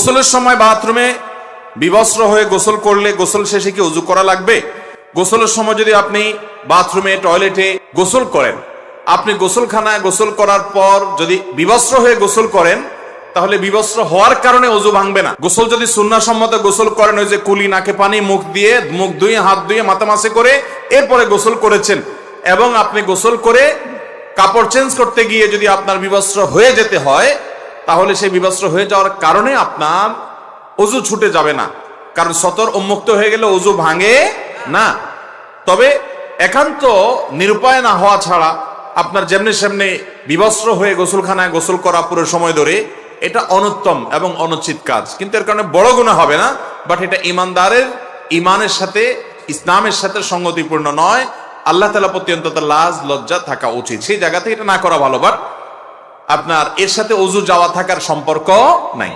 গোসলের সময় বাথরুমে বিবস্ত্র হয়ে গোসল করলে গোসল শেষে কি উজু করা লাগবে? গোসলের সময় যদি আপনি বাথরুমে, টয়লেটে গোসল করেন, আপনি গোসলখানায় গোসল করার পর যদি বিবস্ত্র হয়ে গোসল করেন, তাহলে বিবস্ত্র হওয়ার কারণে অজু ভাঙবে না। গোসল যদি সুন্নাসম্মত গোসল করেন, ওই যে কুলি, নাকে পানি, মুখ দিয়ে, মুখ ধুয়ে, হাত ধুয়ে, মাথা মাসে করে এরপরে গোসল করেছেন এবং আপনি গোসল করে কাপড় চেঞ্জ করতে গিয়ে যদি আপনার বিবস্ত্র হয়ে যেতে হয় তাহলে সেই বিবস্ত্র হয়ে যাওয়ার কারণে আপনার অজু ছুটে যাবে না। কারণ সতর উন্মুক্ত হয়ে গেলে অজু ভাঙে না। তবে একান্ত নিরুপায় না হওয়া ছাড়া আপনার যেমনি সেমনি বিবস্ত্র হয়ে গোসলখানায় গোসল করা পুরো সময় ধরে এটা অনুত্তম এবং অনুচিত কাজ। কিন্তু এর কারণে বড় গুণা হবে না বাট এটা ইমানদারের, ইমানের সাথে, ইসলামের সাথে সঙ্গতিপূর্ণ নয়। আল্লাহ তালা প্রতি অন্তত লাজ, লজ্জা থাকা উচিত। সেই জায়গা থেকে এটা না করা ভালো বাট আপনার এর সাথে অজু যাওয়া থাকার সম্পর্ক নাই।